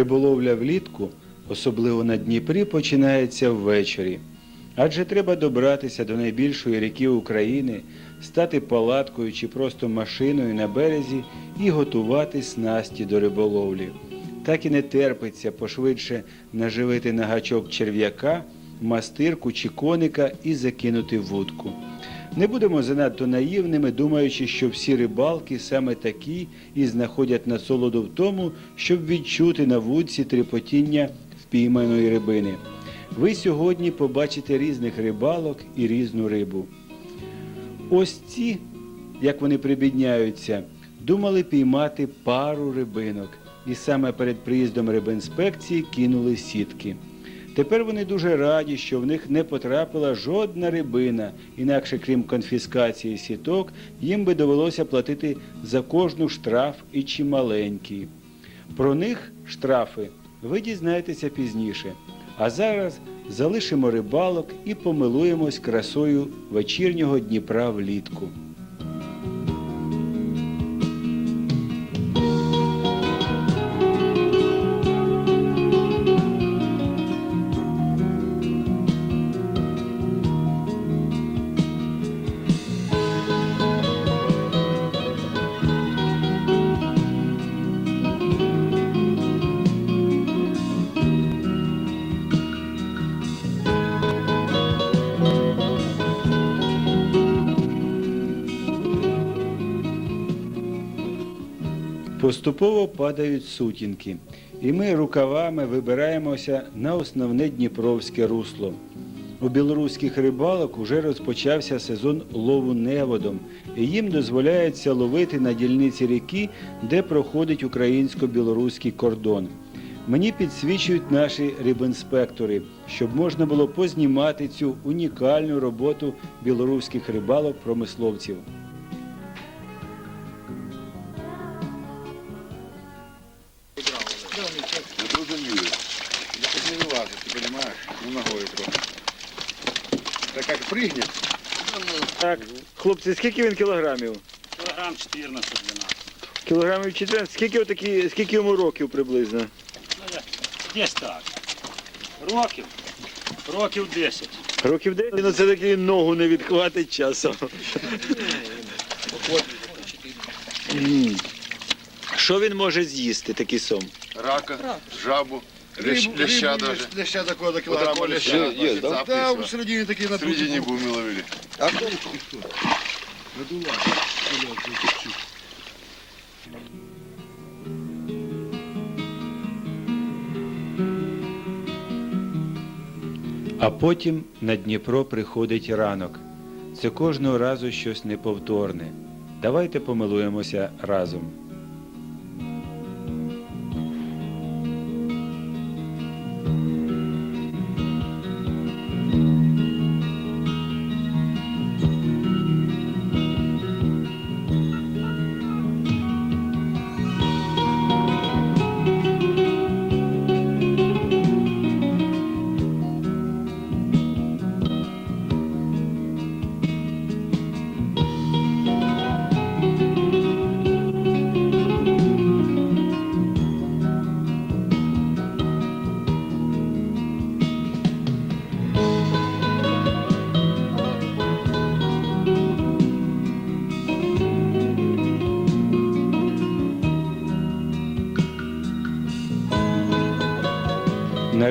Риболовля влітку, особливо на Дніпрі, починається ввечері. Адже треба добратися до найбільшої ріки України, стати палаткою чи просто машиною на березі і готувати снасті до риболовлі. Так і не терпиться пошвидше наживити на гачок черв'яка, мастирку чи коника і закинути вудку. Не будемо занадто наївними, думаючи, що всі рибалки саме такі і знаходять насолоду в тому, щоб відчути на вудці тріпотіння впійманої рибини. Ви сьогодні побачите різних рибалок і різну рибу. Ось ці, як вони прибідняються, думали піймати пару рибинок, і саме перед приїздом рибінспекції кинули сітки. Тепер вони дуже раді, що в них не потрапила жодна рибина, інакше крім конфіскації сіток, їм би довелося платити за кожну штраф і чималенький. Про них штрафи ви дізнаєтеся пізніше. А зараз залишимо рибалок і помилуємось красою вечірнього Дніпра влітку. Поступово падають сутінки, і ми рукавами вибираємося на основне Дніпровське русло. У білоруських рибалок уже розпочався сезон лову неводом, і їм дозволяється ловити на дільниці ріки, де проходить українсько-білоруський кордон. Мені підсвічують наші рибінспектори, щоб можна було познімати цю унікальну роботу білоруських рибалок-промисловців. Это не вылазит, ты понимаешь? Ну, ногой трохи. Так как прыгнет, Так, хлопці, скільки він кілограмів? Кілограм 14 для нас. Кілограмів 14. Скільки, отакі, скільки йому років приблизно? Ну, я- десь так. Років. Років 10. Років 9? Ну це таки ногу не відхватить часом. М. Що він може з'їсти, такий сом? Рака, жабу, лещ, рыбу, леща рыбу, даже. лещ- леща такого до килограмма такого леща. леща есть, да? Да, в середине такие В середине будем ловили. А кто? Надувай. А потім на Дніпро приходить ранок. Це кожного разу щось неповторне. Давайте помилуємося разом.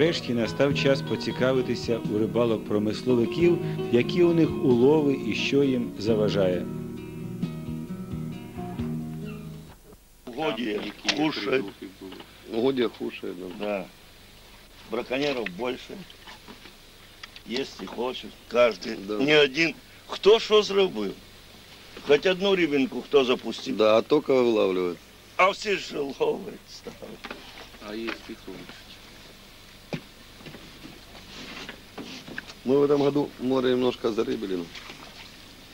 Нарешті настав час поцікавитися у рибалок промисловиків, які у них улови і що їм заважає. Угодья кушают, Угодья кушает, да. да. Браконьеров больше. Если хочет, каждый. Да. Не один. Хто що зробив? Хоч одну рибинку хто запустив. Да, а только вылавливают. А всі ж ловить стали. А есть пикун. Мы в этом году море немножко зарыбили, ну.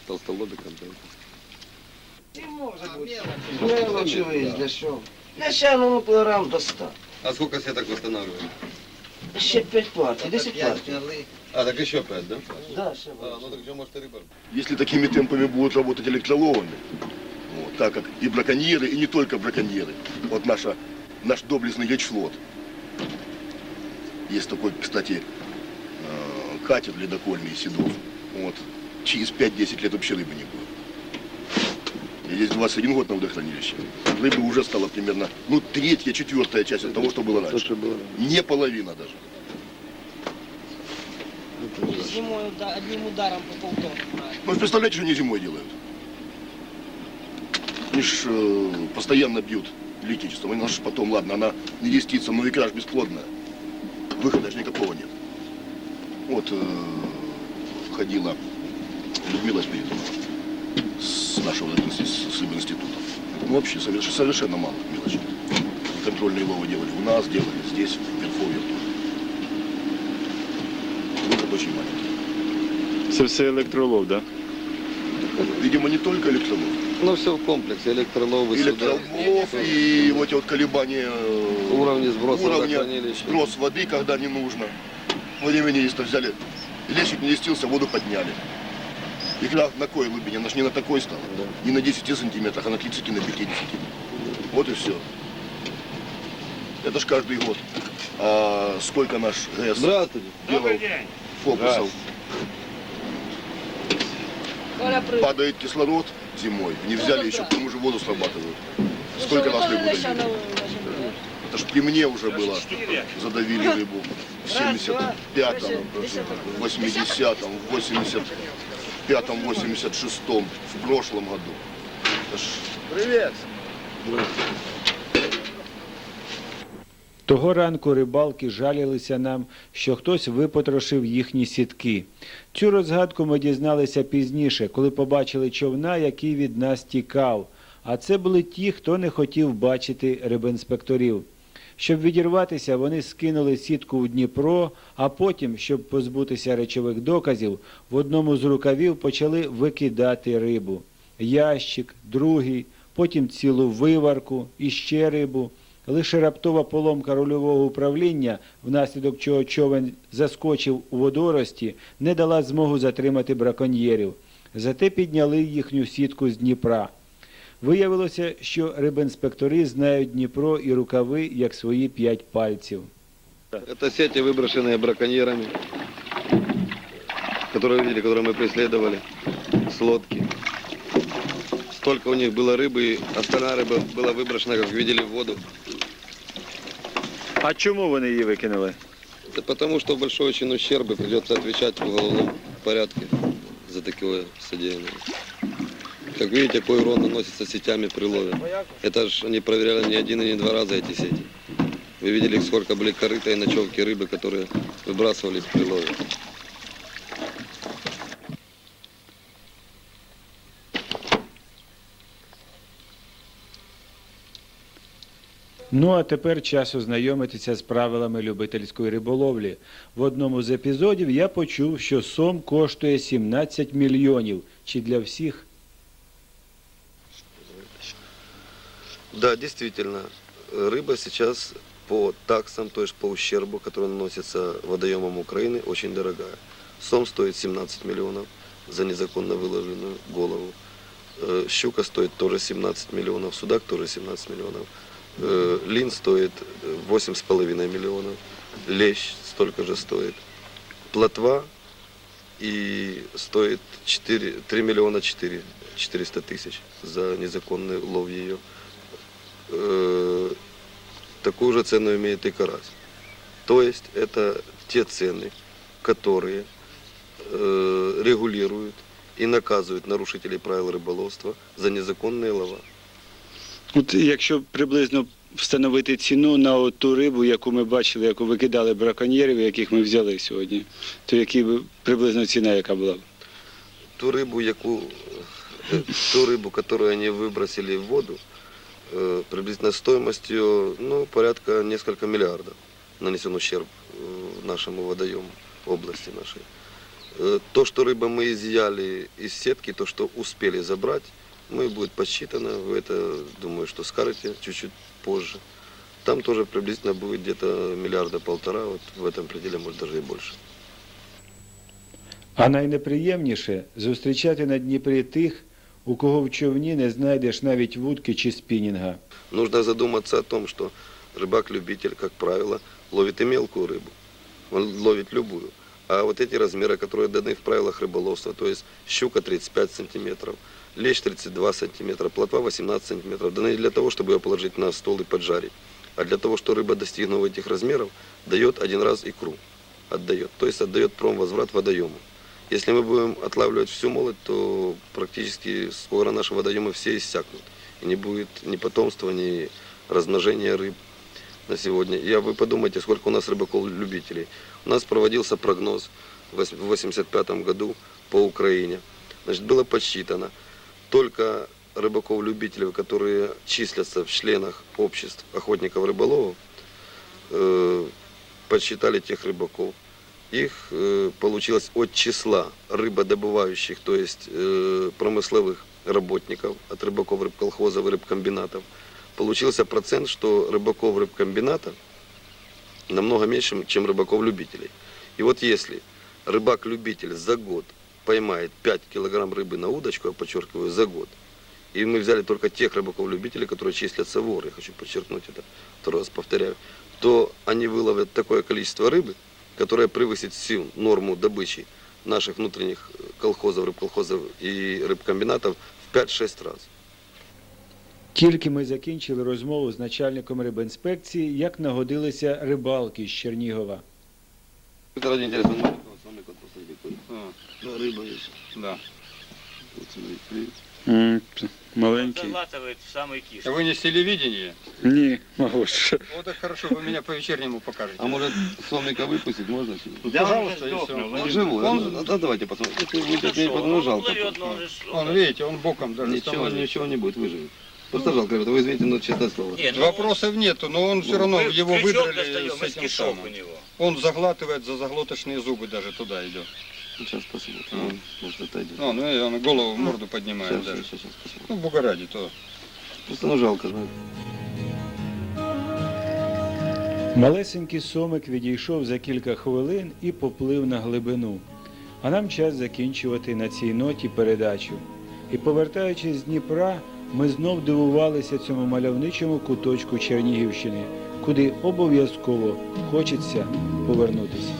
Толстолобиком. Мелочі виїзд, для що? Для ще, ну, кілограм до 100. А сколько сеток восстанавливаем? Ще 5 партій, 10 партій. А, так еще пять, да? Да, ще А, ну так что, может, и рыба. Если такими темпами будут работать электроловами, вот, так как и браконьеры, и не только браконьеры, вот наша, наш доблестный ячфлот, Есть такой, кстати, катер ледокольный Седов. Вот. Через 5-10 лет вообще рыбы не будет. И здесь 21 год на водохранилище. Рыбы уже стало примерно, ну, третья, четвертая часть от того, что было То, раньше. что было. Не половина даже. Зимой уда- одним ударом по полтонны. брали. Ну, представляете, что они зимой делают? Они ж э, постоянно бьют электричеством. Она ж потом, ладно, она не десятится, но икра ж бесплодная. Выхода ж никакого нет. Вот э, ходила Людмила Спиридонова с нашего с института. Ну, вообще соверш- совершенно мало мелочей. Контрольные ловы делали у нас, делали здесь, в Верховье тоже. Выход очень маленький. Це все електролов, так? Видимо, не только электролов. Ну, все в комплексе. Электроловы, И сюда. и вот эти вот колебания э, Уровни сброса уровня, сброс воды, когда не нужно. Владимир Министр взяли, лещик не листился, воду подняли. Икра на кой глубине? Она ж не на такой стала. Да. Не на 10 сантиметрах, а на 30, на 50. Вот и все. Это ж каждый год. А сколько наш ГЭС Здравствуйте. делал фокусов? Привет. Падает кислород зимой. Не взяли еще, к тому же воду срабатывают. Сколько раз рыбу Леща давили? на Это ж при мне уже было. Чотири. задавили рыбу в 75-м, в 80-м, в 85-м, 86-м, в прошлом году. Это ж Привет. Того ранку рибалки жалілися нам, що хтось випотрошив їхні сітки. Цю розгадку ми дізналися пізніше, коли побачили човна, який від нас тікав. А це були ті, хто не хотів бачити рибінспекторів. Щоб відірватися, вони скинули сітку в Дніпро, а потім, щоб позбутися речових доказів, в одному з рукавів почали викидати рибу. Ящик, другий, потім цілу виварку, іще рибу. Лише раптова поломка рульового управління, внаслідок чого човен заскочив у водорості, не дала змогу затримати браконьєрів. Зате підняли їхню сітку з Дніпра. Виявилося, що рибінспектори знають Дніпро і рукави як свої п'ять пальців. Это сети, выброшенные браконьерами, которые видели, которые мы преследовали, с лодки. Столько у них было рыбы, и остальная рыба была выброшена, как видели, в воду. А чому вони її викинули? Это потому, что большой очень ущерб, и придется отвечать в уголовном порядке за такое содеянное. Как видите, какой урон наносится сетями при лове. Это ж они проверяли не один и не два раза эти сети. Вы видели, сколько были корыта и ночевки рыбы, которые выбрасывались при лове. Ну а тепер час ознайомитися з правилами любительської риболовлі. В одному з епізодів я почув, що сом коштує 17 мільйонів. Чи для всіх? Да, действительно, э, рыба сейчас по таксам, то есть по ущербу, который наносится водоемам Украины, очень дорогая. Сом стоит 17 миллионов за незаконно выложенную голову. Э, Щука стоит тоже 17 миллионов, судак тоже 17 миллионов. Э, Лин стоит э, 8,5 миллионов, лещ столько же стоит. Плотва и стоит 4, 3 миллиона 4, 400 тысяч за незаконный лов ее. Э, Такую же цену имеет и карась. То есть это те цены, которые э, регулируют и наказывают нарушителей правил рыболовства за незаконные лова. От якщо приблизно встановити ціну на ту рибу, яку ми бачили, яку викидали браконьєрів, яких ми взяли сьогодні, то які б приблизно ціна яка була? б? Ту рыбу, яку, э, ту рыбу, которую они выбросили в воду, э, приблизительно стоимостью ну, порядка несколько миллиардов нанесен ущерб э, нашему водоему, области нашей. Э, То, что рыба мы изъяли из сетки, то, что успели забрать, мы будет подсчитано, вы это, думаю, что скажете чуть-чуть позже. Там тоже приблизительно будет где-то миллиарда полтора, вот в этом пределе, может даже и больше. А найнеприємніше зустрічати на Дніпрі тих, у кого в човні не знайдеш навіть вудки чи спінінга. Нужно задуматься о том, что рыбак-любитель, как правило, ловит и мелкую рыбу. он ловит любую. А вот эти размеры, которые даны в правилах рыболовства, то есть щука 35 сантиметров, лещ 32 сантиметра, плотва 18 сантиметров, даны для того, чтобы ее положить на стол и поджарить. А для того, что рыба достигнув этих размеров, дает один раз икру. Отдает. То есть отдает промвозврат водоему. Если мы будем отлавливать всю молоть, то практически скоро наши водоемы все иссякнут. И не будет ни потомства, ни размножения рыб на сегодня. Я вы подумайте, сколько у нас рыбаков-любителей. У нас проводился прогноз в 1985 году по Украине. Значит, было подсчитано, только рыбаков-любителей, которые числятся в членах обществ охотников-рыболовов, э, подсчитали тех рыбаков. Их э, получилось от числа рыбодобывающих, то есть э, промысловых работников, от рыбаков рыбколхозов и рыбкомбинатов, получился процент, что рыбаков рыбкомбината намного меньше, чем рыбаков-любителей. И вот если рыбак-любитель за год поймает 5 килограмм рыбы на удочку, я подчеркиваю, за год, и мы взяли только тех рыбаков-любителей, которые числятся воры, я хочу подчеркнуть это, второй раз повторяю, то они выловят такое количество рыбы, которое превысит всю норму добычи наших внутренних колхозов, рыбколхозов и рыбкомбинатов в 5-6 раз. Тільки ми закінчили розмову з начальником рибінспекції, як нагодилися рибалки з Чернігова. Это ради интереса, маленького сомика, посмотрите, какой. А, Да, рыба есть. да. Вот смотрите, привет. Маленький. Залатывает в самый киш. Вы не с телевидения? Ні, молодше. Вот так хорошо, вы меня по вечернему покажете. А может сомика выпустить можно? Да, пожалуйста, и. Он живой. Он- Он, да, давайте посмотрим. Мне потом жалко. Он, видите, он боком даже Ничего, ничего не будет, выживет. Просто жалко, ребята, вы извините, но честное слово. Вопросов нету, но он все равно, его выдрали с этим самым. Он заглатывает за заглоточные зубы даже туда идет. Сейчас посмотрим. А. Может, отойдет. Ну, ну и он голову, морду поднимает Сейчас, даже. сейчас, сейчас, посмотрим. Ну, бугоради то. Просто ну жалко. Малесенький сомик відійшов за кілька хвилин і поплив на глибину. А нам час закінчувати на цій ноті передачу. І повертаючись з Дніпра, ми знов дивувалися цьому мальовничому куточку Чернігівщини, куди обов'язково хочеться повернутися.